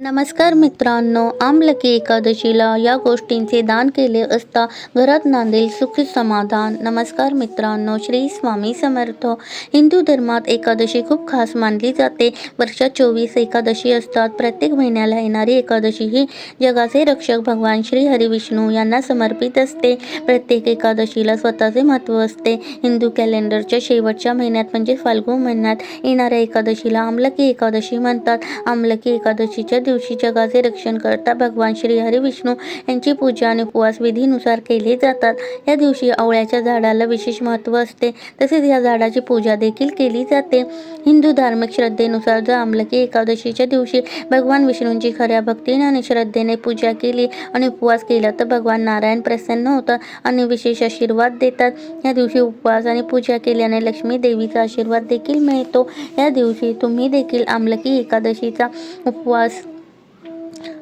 नमस्कार मित्रांनो आमलकी एकादशीला या गोष्टींचे दान केले असता घरात नांदेल सुख समाधान. नमस्कार मित्रांनो श्री स्वामी समर्थ. हिंदू धर्मात एकादशी खूप खास मानली जाते. वर्षात चोवीस एकादशी असतात. प्रत्येक महिन्याला येणारी एकादशी ही जगाचे रक्षक भगवान श्री हरिविष्णू यांना समर्पित असते. प्रत्येक एकादशीला स्वतःचे महत्त्व असते. हिंदू कॅलेंडरच्या शेवटच्या महिन्यात म्हणजे फाल्गुन महिन्यात येणाऱ्या एकादशीला आमलकी एकादशी म्हणतात. आमलकी एकादशीच्या दिवशी जगाचे रक्षण करता भगवान श्री हरिविष्णू यांची पूजा आणि उपवास विधीनुसार केले जातात. या दिवशी आवळ्याच्या झाडाला विशेष महत्त्व असते. तसेच या झाडाची पूजा देखील केली जाते. हिंदू धार्मिक श्रद्धेनुसार जर आमलकी एकादशीच्या दिवशी भगवान विष्णूंची खऱ्या भक्तीने आणि श्रद्धेने पूजा केली आणि उपवास केला तर भगवान नारायण प्रसन्न होतात आणि विशेष आशीर्वाद देतात. या दिवशी उपवास आणि पूजा केल्याने लक्ष्मी देवीचा आशीर्वाद देखील मिळतो. या दिवशी तुम्ही देखील आमलकी एकादशीचा उपवास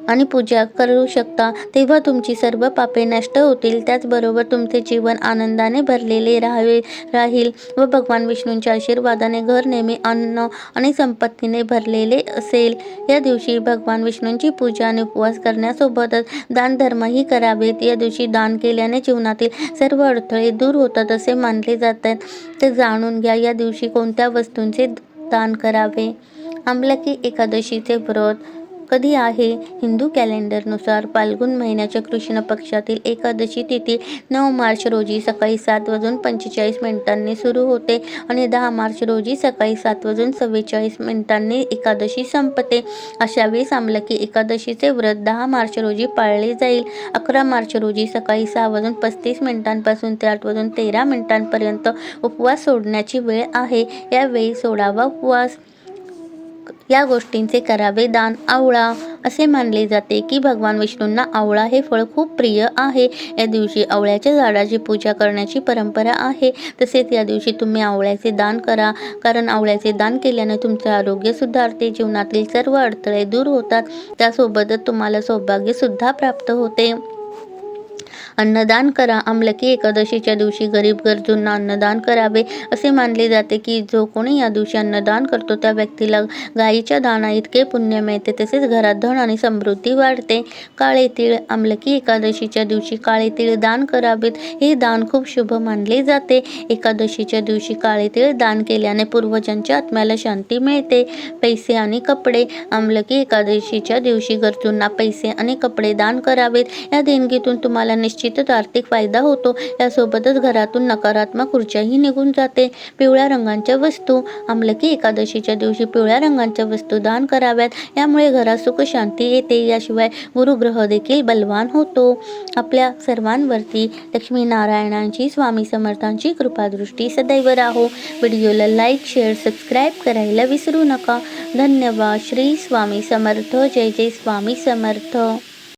आणि पूजा करू शकता. तेव्हा तुमची सर्व पापे नष्ट होतील. त्याचबरोबर तुमचे जीवन आनंदाने भरलेले राहावे राहील व भगवान विष्णूंच्या आशीर्वादाने घर नेहमी अन्न आणि संपत्तीने भरलेले असेल. या दिवशी भगवान विष्णूंची पूजा आणि उपवास करण्यासोबतच दानधर्मही करावेत. या दिवशी दान केल्याने जीवनातील सर्व अडथळे दूर होतात असे मानले जातात. ते जाणून घ्या या दिवशी कोणत्या वस्तूंचे दान करावे? आमलकी एकादशीचे व्रत कधी आहे? हिंदू कॅलेंडरनुसार फाल्गुन महिन्याच्या कृष्ण पक्षातील एकादशी तिथी नऊ मार्च रोजी सकाळी सात वाजून पंचेचाळीस मिनिटांनी सुरू होते आणि दहा मार्च रोजी सकाळी सात वाजून सव्वेचाळीस मिनिटांनी एकादशी संपते. अशा सांगलं की एकादशीचे व्रत दहा मार्च रोजी पाळले जाईल. अकरा मार्च रोजी सकाळी सहा वाजून पस्तीस मिनिटांपासून ते आठ वाजून तेरा मिनिटांपर्यंत उपवास सोडण्याची वेळ आहे. यावेळी सोडावा उपवास. या गोष्टींचे करावे दान आवळा असे मानले जाते की भगवान विष्णूंना आवळा हे फळ खूप प्रिय आहे. या दिवशी आवळ्याच्या झाडाची पूजा करण्याची परंपरा आहे. तसेच या दिवशी तुम्ही आवळ्याचे दान करा कारण आवळ्याचे दान केल्याने तुमचे आरोग्य सुधारते जीवनातील सर्व अडथळे दूर होतात. त्यासोबतच तुम्हाला सौभाग्यसुद्धा प्राप्त होते. अन्नदान करा. आमलकी एकादशीच्या दिवशी गरीब गरजूंना अन्नदान करावे. असे मानले जाते की जो कोणी या दिवशी अन्नदान करतो त्या व्यक्तीला गायीच्या दाना इतके पुण्य मिळते तसेच घरात धन आणि समृद्धी वाढते. काळे तीळ आमलकी एकादशीच्या दिवशी काळे तीळ दान करावेत. हे दान खूप शुभ मानले जाते. एकादशीच्या दिवशी काळे तीळ दान केल्याने पूर्वजांच्या आत्म्याला शांती मिळते. पैसे आणि कपडे आमलकी एकादशीच्या दिवशी गरजूंना पैसे आणि कपडे दान करावेत. या देणगीतून तुम्हाला निश्चित निश्चितच आर्थिक फायदा होतो. यासोबतच घरातून नकारात्मक ऊर्जाही निघून जाते. पिवळ्या रंगांच्या वस्तू आमलकी एकादशीच्या दिवशी पिवळ्या रंगांच्या वस्तू दान कराव्यात. यामुळे घरात सुख शांती येते. याशिवाय गुरुग्रह देखील बलवान होतो. आपल्या सर्वांवरती लक्ष्मीनारायणांची स्वामी समर्थांची कृपादृष्टी सदैव राहो. व्हिडिओला लाईक शेअर सबस्क्राईब करायला विसरू नका. धन्यवाद. श्री स्वामी समर्थ. जय जय स्वामी समर्थ.